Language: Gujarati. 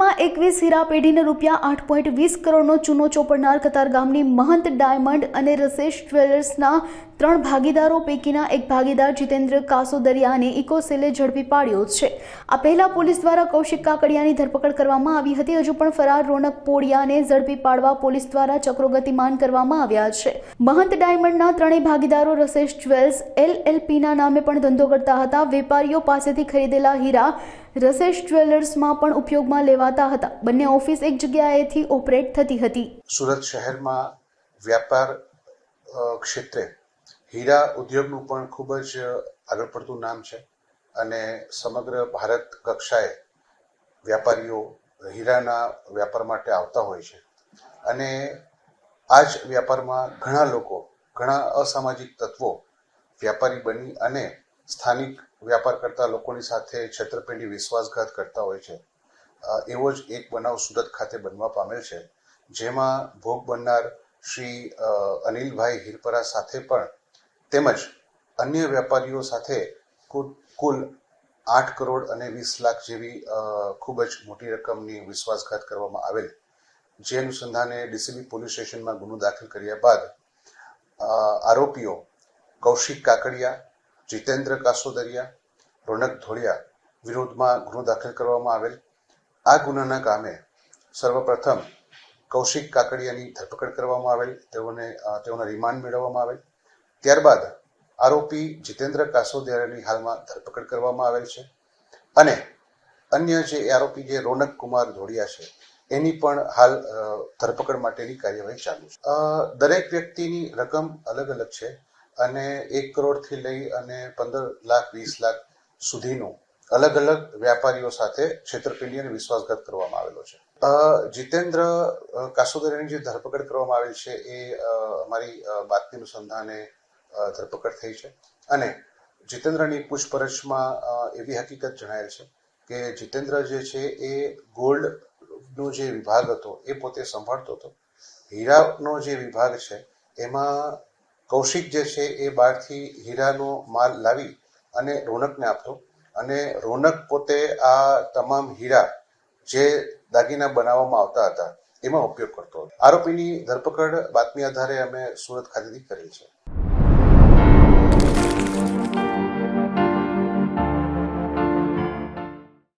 સુરતમાં એકવીસ હીરા પેઢીને રૂપિયા આઠ પોઈન્ટ વીસ કરોડનો ચૂનો ચોપડનાર કતાર ગામની મહંત ડાયમંડ અને રસેશ જ્વેલર્સના ત્રણ ભાગીદારો પૈકીના એક ભાગીદાર જીતેન્દ્ર કાસોદરિયાને ઇકોસેલે ઝડપી પાડ્યો છે. આ પહેલા પોલીસ દ્વારા કૌશિક કાકડિયાની ધરપકડ કરવામાં આવી હતી. હજુ પણ ફરાર રોનક પોડિયાને ઝડપી પાડવા પોલીસ દ્વારા ચક્રો ગતિમાન કરવામાં આવ્યા છે. મહંત ડાયમંડના ત્રણેય ભાગીદારો રસેશ જ્વેલ્સ, એલએલપીના નામે પણ ધંધો કરતા હતા. વેપારીઓ પાસેથી ખરીદેલા હીરા રસેશ જ્વેલર્સમાં પણ ઉપયોગમાં લેવાતા હતા. બંને ઓફિસ એક જગ્યાએથી ઓપરેટ થતી હતી. સુરત શહેરમાં વ્યાપાર ક્ષેત્રે હીરા ઉદ્યોગનું પણ ખૂબ જ આગળ પડતું નામ છે અને સમગ્ર ભારત કક્ષાએ વ્યાપારીઓ હીરાના વ્યાપાર માટે આવતા હોય છે. અને આ જ વ્યાપારમાં ઘણા લોકો, ઘણા અસામાજિક તત્વો વ્યાપારી બની અને સ્થાનિક વ્યાપાર કરતા લોકોની સાથે છેતરપિંડી, વિશ્વાસઘાત કરતા હોય છે. એવો જ એક બનાવ સુરત ખાતે બનવા પામેલ છે. જેમાં ભોગ બનનાર શ્રી અનિલભાઈ હિરપરા સાથે પણ તેમજ અન્ય વેપારીઓ સાથે કુલ આઠ કરોડ અને વીસ લાખ જેવી ખૂબ જ મોટી રકમની વિશ્વાસઘાત કરવામાં આવેલ. જે અનુસંધાને ડીસીબી પોલીસ સ્ટેશનમાં ગુનો દાખલ કર્યા બાદ આરોપીઓ કૌશિક કાકડિયા, જીતેન્દ્ર કાસોદરિયા, રોનક ધોળિયા વિરોધમાં ગુનો દાખલ કરવામાં આવેલ. આ ગુનાના કામે સર્વપ્રથમ કૌશિક કાકડિયાની ધરપકડ કરવામાં આવેલ. તેઓને તેઓના રિમાન્ડ મેળવવામાં આવેલ. ત્યારબાદ આરોપી જીતેન્દ્ર કાસોદિયાની હાલમાં ધરપકડ કરવામાં આવેલ છે. અને અન્ય જે આરોપી જે રોનક કુમાર ધોળિયા છે એની પણ હાલ ધરપકડ માટેની કાર્યવાહી ચાલુ છે. દરેક વ્યક્તિની રકમ અલગ અલગ છે અને એક કરોડથી લઈ અને પંદર લાખ વીસ લાખ સુધીનું અલગ અલગ વ્યાપારીઓ સાથે છેતરપિંડી અને વિશ્વાસઘાત કરવામાં આવેલો છે. જીતેન્દ્ર અ, જે ધરપકડ કરવામાં આવેલ છે એ અમારી બાતમી અનુસંધાને ધરપકડ થઈ છે. અને જીતેન્દ્રની પૂછપરછમાં એવી હકીકત જણાયેલ છે કે જીતેન્દ્ર જે છે એ ગોલ્ડનો જે વિભાગ હતો, એ પોતે સંભાળતો હતો. હીરાનો જે વિભાગ છે, એમાં કૌશિક જે છે એ બહારથી હીરાનો માલ લાવી અને રોનકને આપતો. અને રોનક પોતે આ તમામ હીરા જે દાગીના બનાવવામાં આવતા હતા, એમાં ઉપયોગ કરતો હતો. આરોપીની ધરપકડ બાતમી આધારે અમે સુરત ખાતેથી કરી છે.